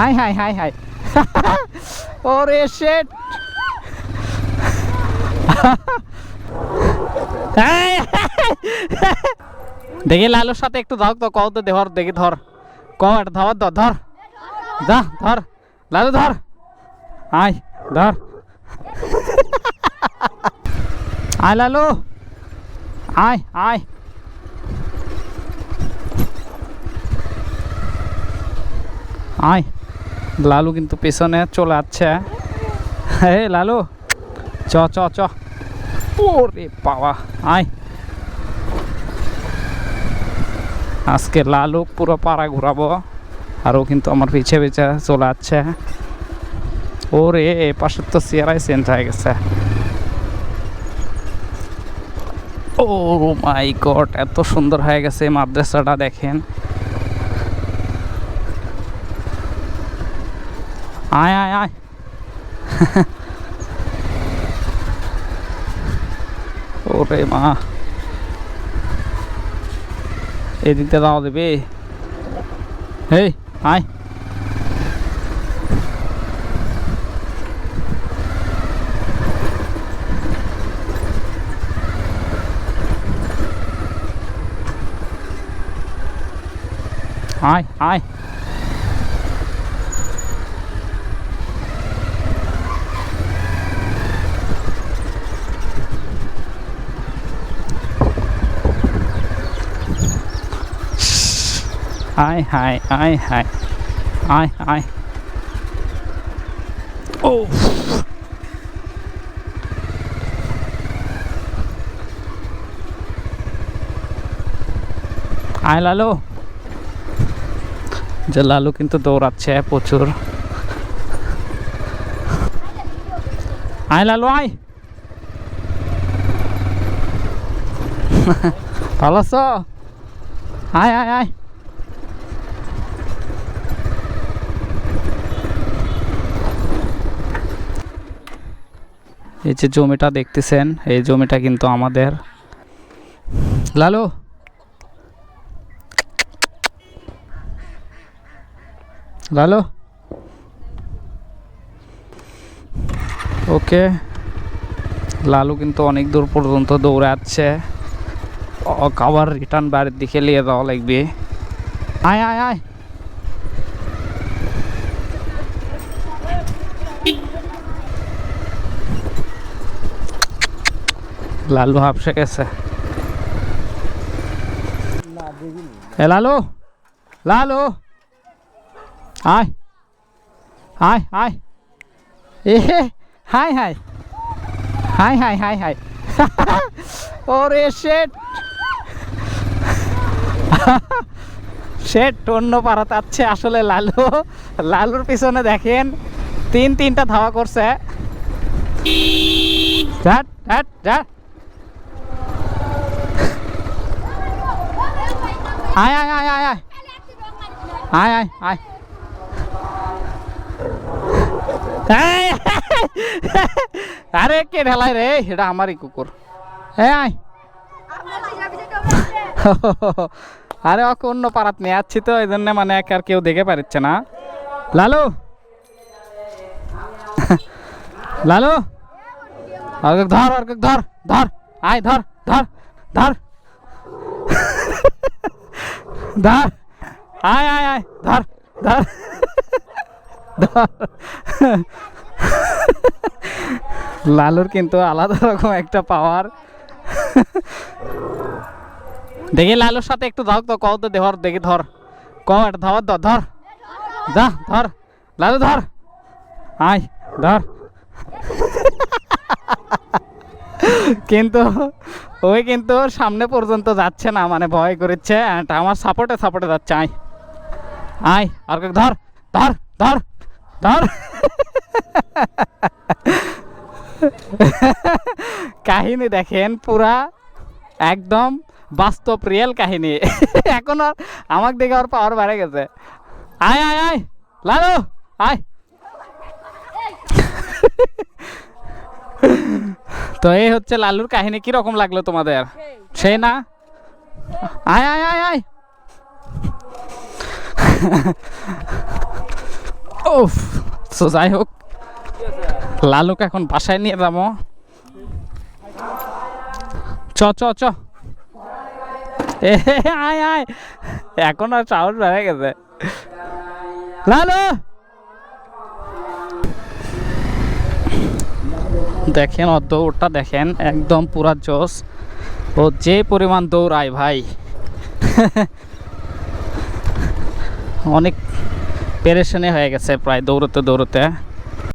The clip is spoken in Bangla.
High high high high. ওরে শেট দেখি লালুর সাথে একটু ধর তো, কও তো ধর দেখি ধর। কও এটা ধর ধর ধর। যা, ধর। লালু, ধর। আয় ধর। আয়, লালু। আয় আয়। আয়। লালু কিন্তু পেছনে চলে যাচ্ছে হে লালু, চ চ চ। ওরে বাবা, আয়। আজকে লালু পুরো পাড়া ঘুরাবো, আর ও কিন্তু আমার পিছে পিছে চলে যাচ্ছে ওরে এ পাশের তো চেয়ারাই চেঞ্জ হয়ে গেছে। ও মাই গড, এত সুন্দর হয়ে গেছে মাদ্রাসাটা, দেখেন। ai ai ai ওরে মা এদিকটা দাও দেবে এই আয় Hi, hi. আয় হায় আয় হায় আয় আয় ও আয় লালু যে লালু কিন্তু দৌড়াচ্ছে প্রচুর। আয় লালু আয় ভালো আছো? আয় আয় আয় এই যে জমিটা দেখতেছেন, এই জমিটা কিন্তু আমাদের। লালু! লালু! ওকে। লালু কিন্তু অনেক দূর পর্যন্ত দৌড়াচ্ছে। আবার রিটার্ন বাড়ির দিকে নিয়ে যাওয়া লাগবে। আয় আয় আয়! লালু হাফসে গেছে এ লালু লালু, আয় আয় আয়। এ, hi hi hi hi hi hi. ওরে শেট। শেট, অন্য পাড়াতে আছে আসলে লালু। লালুর পিছনে দেখেন, তিন, তিনটা ধাওয়া করছে। যাট যাট যাট আয় আয় আয় আয় আয়। আয় আয় আয়। আরে কে ঢালাই রে? এটা আমারই কুকুর। হ্যাঁ আয়। আরে ওকে অন্য পাড়াত নিয়ে যাচ্ছি তো, এই জন্য মানে এক আর কেউ দেখে পারছে না। লালু। লালু। ধর ধর ধর। আয়, ধর ধর ধর। ধর। আয় আয় আয়। ধর ধর। লালুর কিন্তু আলাদা রকম একটা পাওয়ার দেখি লালুর সাথে একটু ধর তো কও তো ধর দেখি ধর। কও এটা ধর ধর ধর। যা ধর। লালু ধর। আয় ধর। কিন্তু ওই কিন্তু সামনে পর্যন্ত যাচ্ছে না মানে ভয় করেছে আমার সাপোর্টে সাপোর্টে যাচ্ছে, আয়। আয়, আর ধর ধর ধর ধর। কাহিনী দেখেন, পুরা একদম বাস্তব রিয়েল কাহিনী। এখন আর আমাকে দেখে আর পাওয়ার বেড়ে গেছে। আয় আয় আয়, লালু, আয়। তো এই হচ্ছে লালুর কাহিনী, কি রকম লাগল তোমাদের? সেই না? আয় আয় আয় আয়। ওফ তো যাই হোক, লালুকে এখন বাসায় নিয়ে যাব। চ চ চ। এ, আয় আয়। এখন আর সাহস বেড়ে গেছে। লালু! দেখেন ও দৌড়টা দেখেন, একদম পুরা জোস। ও, যে পরিমাণ দৌড়ায় ভাই। অনেক পেরেশানি হয়ে গেছে প্রায় দৌড়তে দৌড়তে।